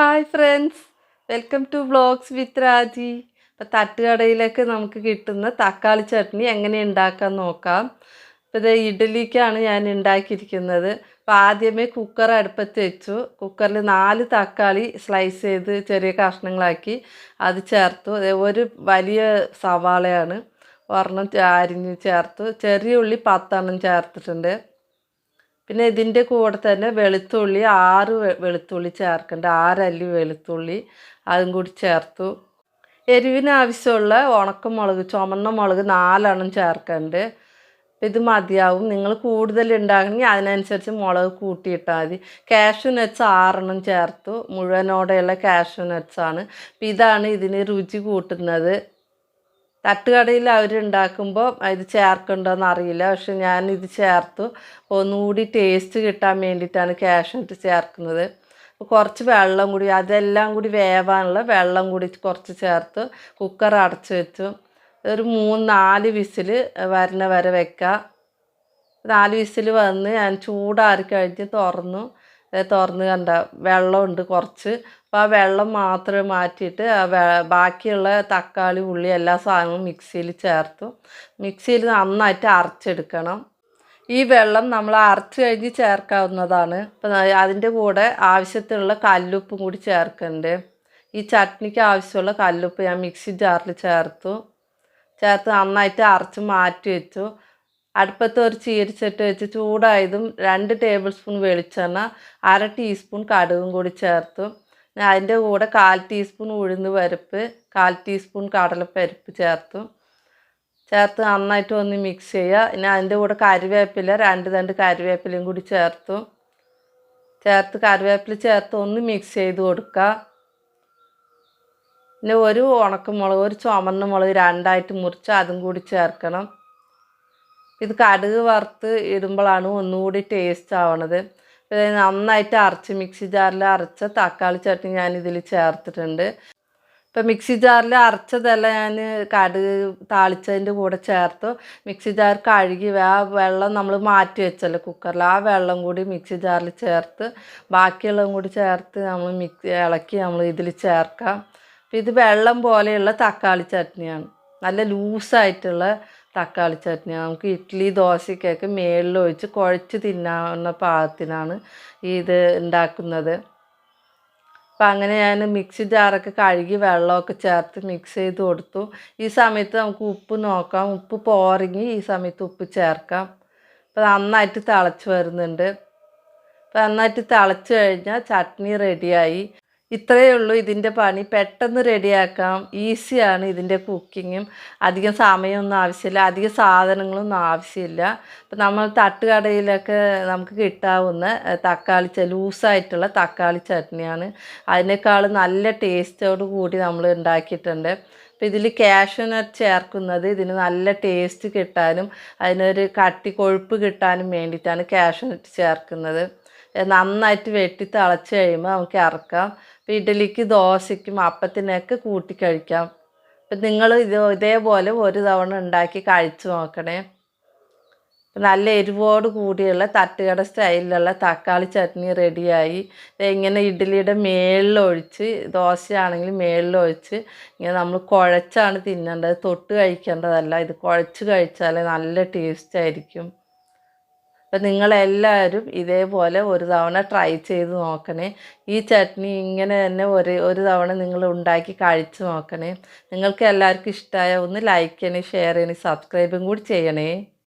Hi friends welcome to vlogs with Raji ഇപ്പം തട്ടുകടയിലൊക്കെ നമുക്ക് കിട്ടുന്ന തക്കാളി ചട്നി എങ്ങനെ ഉണ്ടാക്കാൻ നോക്കാം. ഇപ്പം ഇത് ഇഡലിക്കാണ് ഞാൻ ഉണ്ടാക്കിയിരിക്കുന്നത്. അപ്പോൾ ആദ്യമേ കുക്കർ അടുപ്പത്ത് വെച്ചു. കുക്കറിൽ നാല് തക്കാളി സ്ലൈസ് ചെയ്ത് ചെറിയ കഷ്ണങ്ങളാക്കി അത് ചേർത്തു. ഒരു വലിയ സവാളയാണ്. ഒരെണ്ണം അരിഞ്ഞ് ചേർത്തു. ചെറിയ ഉള്ളി പത്തെണ്ണം ചേർത്തിട്ടുണ്ട്. പിന്നെ ഇതിന്റെ കൂടെ തന്നെ വെളുത്തുള്ളി ആറ് വെളുത്തുള്ളി ചേർക്കേണ്ട. ആറല്ലി വെളുത്തുള്ളി അതും കൂടി ചേർത്തു. എരിവിന് ആവശ്യമുള്ള ഉണക്കമുളക് ചുമന്ന മുളക് നാലെണ്ണം ചേർക്കുന്നുണ്ട് ഇത് മതിയാവും. നിങ്ങൾ കൂടുതൽ ഉണ്ടാകണമെങ്കിൽ അതിനനുസരിച്ച് മുളക് കൂട്ടിയിട്ടാൽ മതി. കാഷ്യൂ നട്ട്സ് ആറെണ്ണം ചേർത്തു. മുഴുവനോടെയുള്ള കാഷ്യൂ നട്ട്സാണ് ഇതാണ് ഇതിന് രുചി കൂട്ടുന്നത്. തട്ടുകടയിൽ അവരുണ്ടാക്കുമ്പോൾ ഇത് ചേർക്കണ്ടോന്ന് അറിയില്ല. പക്ഷെ ഞാൻ ഇത് ചേർത്തു. ഒന്നുകൂടി ടേസ്റ്റ് കിട്ടാൻ വേണ്ടിയിട്ടാണ് കാഷ്നട്ട് ചേർക്കുന്നത്. കുറച്ച് വെള്ളം കൂടി അതെല്ലാം കൂടി വേവാനുള്ള വെള്ളം കൂടി കുറച്ച് ചേർത്ത് കുക്കർ അടച്ച് വെച്ചു. ഒരു മൂന്ന് നാല് വിസിൽ വരണ വരെ വെക്കുക നാല് വിസിൽ വന്ന് ഞാൻ ചൂടാറി കഴിഞ്ഞ് തുറന്നു തുറന്ന് കണ്ട വെള്ളമുണ്ട് കുറച്ച്. അപ്പോൾ ആ വെള്ളം മാത്രം മാറ്റിയിട്ട് ബാക്കിയുള്ള തക്കാളി ഉള്ളി എല്ലാ സാധനവും മിക്സിയിൽ ചേർത്തു. മിക്സിയിൽ നന്നായിട്ട് അരച്ചെടുക്കണം. ഈ വെള്ളം നമ്മൾ അരച്ച് കഴിഞ്ഞ് ചേർക്കാവുന്നതാണ്. അപ്പം അതിന്റെ കൂടെ ആവശ്യത്തിനുള്ള കല്ലുപ്പും കൂടി ചേർക്കുന്നുണ്ട് ഈ ചട്നിക്ക് ആവശ്യമുള്ള കല്ലുപ്പ് ഞാൻ മിക്സി ജാറിൽ ചേർത്തു. ചേർത്ത് നന്നായിട്ട് അരച്ച് മാറ്റി വെച്ചു. അടുപ്പത്ത് ഒരു ചീരിച്ചിട്ട് വെച്ച് ചൂടായതും രണ്ട് ടേബിൾ സ്പൂൺ വെളിച്ചെണ്ണ അര ടീസ്പൂൺ കടുകും കൂടി ചേർത്തു. അതിന്റെ കൂടെ കാൽ ടീസ്പൂൺ ഉഴുന്ന് പരിപ്പ് കാൽ ടീസ്പൂൺ കടലപ്പരിപ്പ് ചേർത്തു. ചേർത്ത് നന്നായിട്ട് ഒന്ന് മിക്സ് ചെയ്യുക. പിന്നെ അതിന്റെ കൂടെ കറിവേപ്പില രണ്ട് രണ്ട് കറിവേപ്പിലയും കൂടി ചേർത്തു. ചേർത്ത് കറിവേപ്പില ചേർത്ത് ഒന്ന് മിക്സ് ചെയ്ത് കൊടുക്കുക. പിന്നെ ഒരു ഉണക്കമുളക് ഒരു ചുമന്ന മുളക് രണ്ടായിട്ട് മുറിച്ച് അതും കൂടി ചേർക്കണം. ഇത് കടുക് വറുത്ത് ഇടുമ്പോഴാണ് ഒന്നുകൂടി ടേസ്റ്റ് ആവണത്. നന്നായിട്ട് അരച്ച് മിക്സി ജാറിൽ അരച്ച തക്കാളി ചട്നി ഞാൻ ഇതിൽ ചേർത്തിട്ടുണ്ട്. ഇപ്പം മിക്സി ജാറിൽ അരച്ചതെല്ലാം ഞാൻ കടുക് താളിച്ചതിന്റെ കൂടെ ചേർത്തു. മിക്സി ജാർ കഴുകി ആ വെള്ളം നമ്മൾ മാറ്റി വെച്ചല്ലോ കുക്കറിൽ. ആ വെള്ളം കൂടി മിക്സി ജാറിൽ ചേർത്ത് ബാക്കിയുള്ളതും കൂടി ചേർത്ത് നമ്മൾ മിക്സി ഇളക്കി നമ്മൾ ഇതിൽ ചേർക്കാം. അപ്പം ഇത് വെള്ളം പോലെയുള്ള തക്കാളി ചട്നിയാണ്. നല്ല ലൂസായിട്ടുള്ള തക്കാളി ചട്നി നമുക്ക് ഇഡ്ഡലി ദോശയ്ക്കൊക്കെ മേളിൽ ഒഴിച്ച് കുഴച്ച് തിന്നാവുന്ന പാകത്തിനാണ് ഇത് ഉണ്ടാക്കുന്നത്. അപ്പം അങ്ങനെ ഞാൻ മിക്സി ജാറൊക്കെ കഴുകി വെള്ളമൊക്കെ ചേർത്ത് മിക്സ് ചെയ്ത് കൊടുത്തു. ഈ സമയത്ത് നമുക്ക് ഉപ്പ് നോക്കാം. ഉപ്പ് പോരെങ്കിൽ ഈ സമയത്ത് ഉപ്പ് ചേർക്കാം. അപ്പം നന്നായിട്ട് തിളച്ച് വരുന്നുണ്ട്. അപ്പം നന്നായിട്ട് തിളച്ച് കഴിഞ്ഞാൽ ചട്നി റെഡിയായി. ഇത്രയേ ഉള്ളൂ ഇതിന്റെ പണി. പെട്ടെന്ന് റെഡിയാക്കാം. ഈസിയാണ് ഇതിന്റെ കുക്കിങ്ങും. അധികം സമയമൊന്നും ആവശ്യമില്ല. അധികം സാധനങ്ങളൊന്നും ആവശ്യമില്ല. അപ്പം നമ്മൾ തട്ടുകടയിലൊക്കെ നമുക്ക് കിട്ടാവുന്ന തക്കാളി ലൂസായിട്ടുള്ള തക്കാളി ചട്നിയാണ്. അതിനേക്കാൾ നല്ല ടേസ്റ്റോട് കൂടി നമ്മൾ ഉണ്ടാക്കിയിട്ടുണ്ട്. അപ്പം ഇതിൽ കാഷ്യൂനട്ട് ചേർക്കുന്നത് ഇതിന് നല്ല ടേസ്റ്റ് കിട്ടാനും അതിനൊരു കട്ടി കൊഴുപ്പ് കിട്ടാനും വേണ്ടിയിട്ടാണ് കാഷ്യൂനട്ട് ചേർക്കുന്നത്. നന്നായിട്ട് വെട്ടി തിളച്ച് കഴിയുമ്പോൾ നമുക്ക് ഇറക്കാം ഇഡ്ഡലിക്ക് ദോശയ്ക്കും അപ്പത്തിനൊക്കെ കൂട്ടി കഴിക്കാം. അപ്പം നിങ്ങൾ ഇത് ഇതേപോലെ ഒരു തവണ ഉണ്ടാക്കി കഴിച്ചു നോക്കണേ. നല്ല എരിവോട് കൂടിയുള്ള തട്ടുകട സ്റ്റൈലിലുള്ള തക്കാളി ചട്നി റെഡിയായി. ഇങ്ങനെ ഇഡ്ഡലിയുടെ മേളിലൊഴിച്ച് ദോശയാണെങ്കിൽ മേളിലൊഴിച്ച് ഇങ്ങനെ നമ്മൾ കുഴച്ചാണ് തിന്നേണ്ടത്. തൊട്ട് കഴിക്കേണ്ടതല്ല. ഇത് കുഴച്ച് കഴിച്ചാൽ നല്ല ടേസ്റ്റ് ആയിരിക്കും. അപ്പം നിങ്ങളെല്ലാവരും ഇതേപോലെ ഒരു തവണ ട്രൈ ചെയ്ത് നോക്കണേ. ഈ ചട്നി ഇങ്ങനെ തന്നെ ഒരു ഒരു തവണ നിങ്ങൾ ഉണ്ടാക്കി കഴിച്ച് നോക്കണേ. നിങ്ങൾക്ക് എല്ലാവർക്കും ഇഷ്ടമായ ഒന്ന് ലൈക്ക് ചെയ്യണേ ഷെയർ ചെയ്യണേ സബ്സ്ക്രൈബും കൂടി ചെയ്യണേ.